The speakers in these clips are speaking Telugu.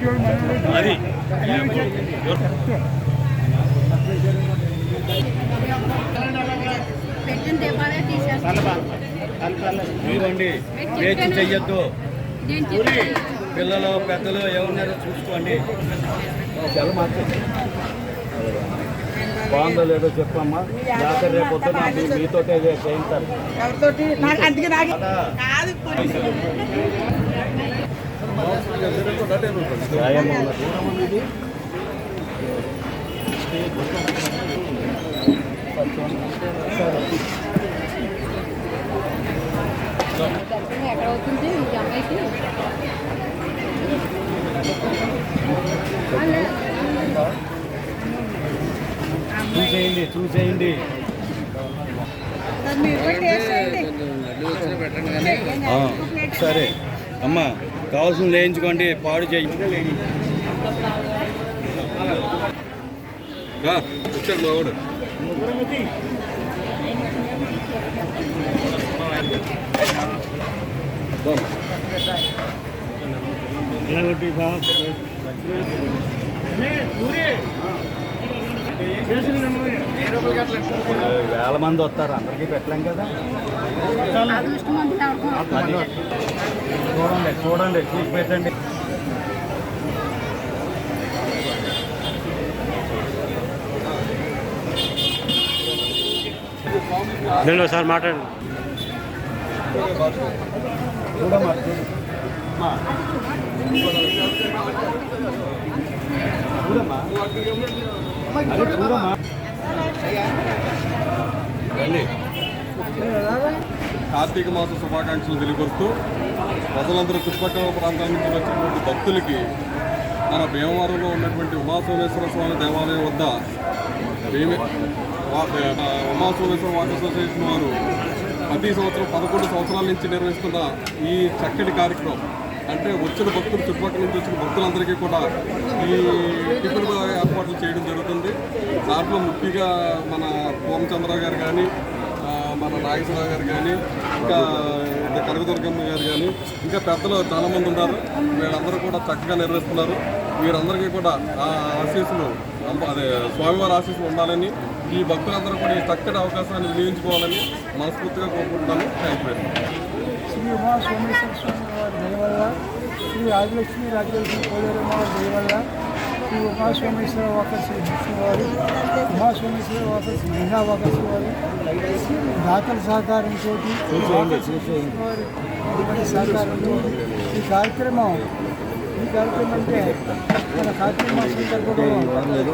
అది చూడండి వేచి చెయ్యొద్దు పిల్లలు పెద్దలు ఎవరున్నారో చూసుకోండి బాగుందో లేదో చెప్పమ్మా లేకపోతే రేపు పొద్దున్న మీతోటే చేయించాలి ఎక్కడ అవుతుంది ఈ అమ్మాయికి ఆ, లేదు. చూసేయండి చూసేయండి సరే. అమ్మా. కావాల్సింది వేయించుకోండి పాడు చేయి. వచ్చాడు వేల మంది వస్తారు అందరికీ పెట్టలేం కదా. అది చూడండి చూడండి చూసి పెట్టండి నేను సార్ మాట్లాడండి. చూడమ్మా. కార్తీక మాస శుభాకాంక్షలు తెలియపరుస్తూ ప్రజలందరూ చుట్టుపక్కల ప్రాంతాల నుంచి వచ్చినటువంటి భక్తులకి మన భీమవరంలో ఉన్నటువంటి ఉమాసోమేశ్వర స్వామి దేవాలయం వద్ద ఉమాసోమేశ్వర వాటర్ అసోసియేషన్ వారు ప్రతి సంవత్సరం పదకొండు సంవత్సరాల నుంచి నిర్వహిస్తున్న ఈ చక్కటి కార్యక్రమం. అంటే వచ్చిన భక్తులు చుట్టుపక్కల నుంచి వచ్చిన భక్తులందరికీ కూడా ఈ టిఫిన్ ఏర్పాట్లు చేయడం జరుగుతుంది. దాంట్లో ముఖ్యంగా మన పూర్ణచంద్ర గారు కానీ మన నాగేశ్వరరావు గారు కానీ ఇంకా ఇంకా కనకదుర్గమ్మ గారు కానీ ఇంకా పెద్దలు చాలామంది ఉన్నారు. వీళ్ళందరూ కూడా చక్కగా నిర్వహిస్తున్నారు. వీరందరికీ కూడా ఆ ఆశీస్సులు అదే స్వామివారి ఆశీస్సులు ఉండాలని ఈ భక్తులందరూ కూడా ఈ చక్కటి అవకాశాన్ని వినియోగించుకోవాలని మనస్ఫూర్తిగా కోరుకుంటున్నాను. థ్యాంక్ యూ శ్రీ ఉమాసోమేశ్వర స్వామి వారి దయ వల్ల శ్రీ రాజలక్ష్మి రాజలక్ష్మి కోదేరమ్మ వారి దయ వల్ల శ్రీ ఉమా సోమేశ్వర వాకర్స్ విష్ణు వారు ఉమా సోమేశ్వర వాకర్స్ మహిళా వాకర్స్ వారు దాతల సహకారంతో వారి సహకారంతో ఈ కార్యక్రమం ఈ కార్యక్రమం అంటే మన కార్యక్రమం సందర్భంలో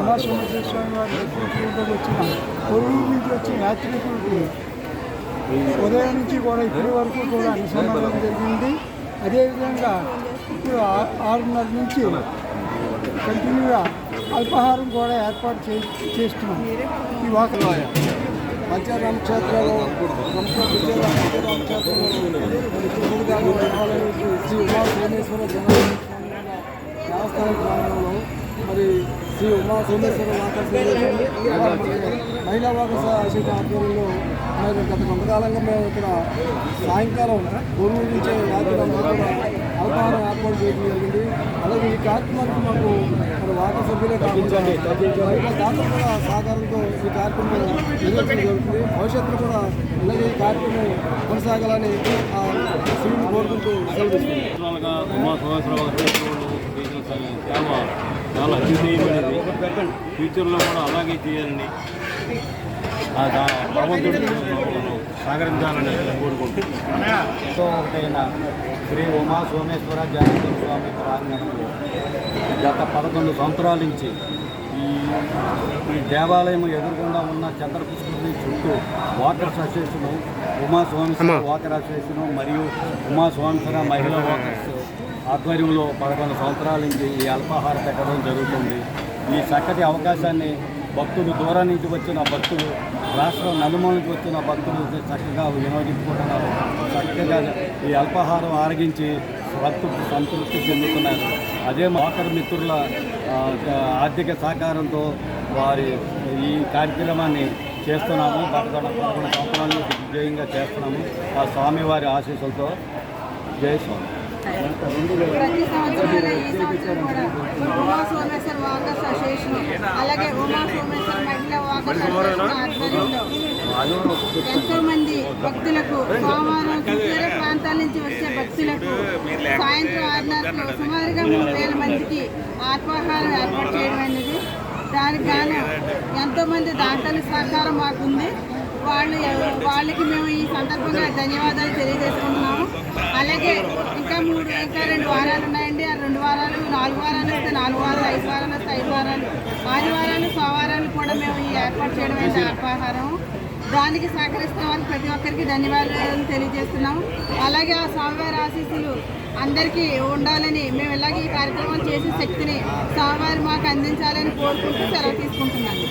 ఉమాసోమేశ్వర స్వామి వారి వచ్చిన పొరుగు నుంచి వచ్చిన యాత్రికులకి ఉదయం నుంచి కూడా ఇప్పటి వరకు కూడా అనుసంధానం జరిగింది. అదేవిధంగా ఇప్పుడు ఆరున్నర నుంచి కంటిన్యూగా అల్పాహారం కూడా ఏర్పాటు చే చేస్తున్నాం. ఈ వాకలో పంచారామ క్షేత్రంలో ప్రముఖ పంచారామ శ్రీ ఉమా సోమేశ్వర ప్రాంగణంలో మరి శ్రీ ఉమా సోమేశ్వర వాకర్ మహిళా వాకర్ అశోక ఆధ్వర్యంలో గత కొంతకాలంగా మేము ఇక్కడ సాయంకాలం పూర్వం నుంచే రాత్రులందరూ కూడా అల్పాహారం ఏర్పాటు చేయడం జరిగింది. అలాగే ఈ కార్యక్రమానికి మాకు మరి వాకర్ సభ్యులే కాకుండా దాతలు కూడా సహకారంతో ఈ కార్యక్రమం నిర్వహించడం జరుగుతుంది. భవిష్యత్తులో కూడా ఇలాగే ఈ కార్యక్రమం కొనసాగాలని ఆ శివుని కోరుకుంటూ సెలవు తీసుకుంటాం చాలా ఫ్యూచర్లో కూడా అలాగే చేయాలని భగవంతుడు మనం సహకరించాలని కోరుకుంటున్నాను. ఎంతో ఒకటైన శ్రీ ఉమా సోమేశ్వర జనార్దన స్వామి ప్రాంగణంలో గత పదకొండు సంవత్సరాల నుంచి ఈ ఈ దేవాలయం ఎదురుగుండా ఉన్న చంద్రపుష్కరిణి చుట్టూ water association Uma Someshwara water association మరియు ఉమా సోమేశ్వర మహిళా వాకర్స్ ఆధ్వర్యంలో పదకొండు సంవత్సరాల నుంచి ఈ అల్పాహార పెట్టడం జరుగుతుంది. ఈ చక్కటి అవకాశాన్ని భక్తులు దూరం నుంచి వచ్చిన భక్తులు రాష్ట్రం నలుమూల నుంచి వచ్చిన భక్తులు చక్కగా వినియోగించుకుంటున్నారు. చక్కగా ఈ అల్పాహారం ఆరగించి భక్తులు సంతృప్తి చెందుతున్నారు. అదే మోకర్ మిత్రుల ఆర్థిక సహకారంతో వారి ఈ కార్యక్రమాన్ని చేస్తున్నాము. పదకొండు పదకొండు సంవత్సరాలు విజయంగా చేస్తున్నాము. ఆ స్వామివారి ఆశీస్సులతో. జయ స్వామి. ప్రతి సంవత్సరం ఈ సంవత్సరం కూడా ఉమా సోమేశ్వర వాకర్స్ అసోసియేషన్ అలాగే ఉమా సోమేశ్వర మహిళా వాకర్స్ అసోసియేషన్ ఆధ్వర్యంలో ఎంతో మంది భక్తులకు సోమవారం వేరే ప్రాంతాల నుంచి వచ్చే భక్తులకు సాయంత్రం ఆరున్నరకు సుమారుగా మూడు వేల మందికి ఆత్మాహారం ఏర్పాటు చేయడం అనేది దానికి గాను ఎంతో మంది దాతల సహకారం మాకుంది వాళ్ళు వాళ్ళకి మేము ఈ సందర్భంగా ధన్యవాదాలు తెలియజేసుకుంటున్నాము. అలాగే ఇంకా మూడు ఇంకా రెండు వారాలు ఉన్నాయండి. ఆ రెండు వారాలు నాలుగు వారాలు వస్తే నాలుగు వారాలు ఐదు వారాలు వస్తే ఐదు వారాలు. ఆదివారాలు సోమవారాలు కూడా మేము ఈ ఏర్పాటు చేయడం అయితే అల్పాహారం దానికి సహకరిస్తున్న వారికి ప్రతి ఒక్కరికి ధన్యవాదాలు తెలియజేస్తున్నాము. అలాగే ఆ స్వామివారి ఆశీస్సులు అందరికీ ఉండాలని మేము ఇలాగే ఈ కార్యక్రమం చేసే శక్తిని స్వామివారు మాకు అందించాలని కోరుకుంటూ సెలవు తీసుకుంటున్నాను.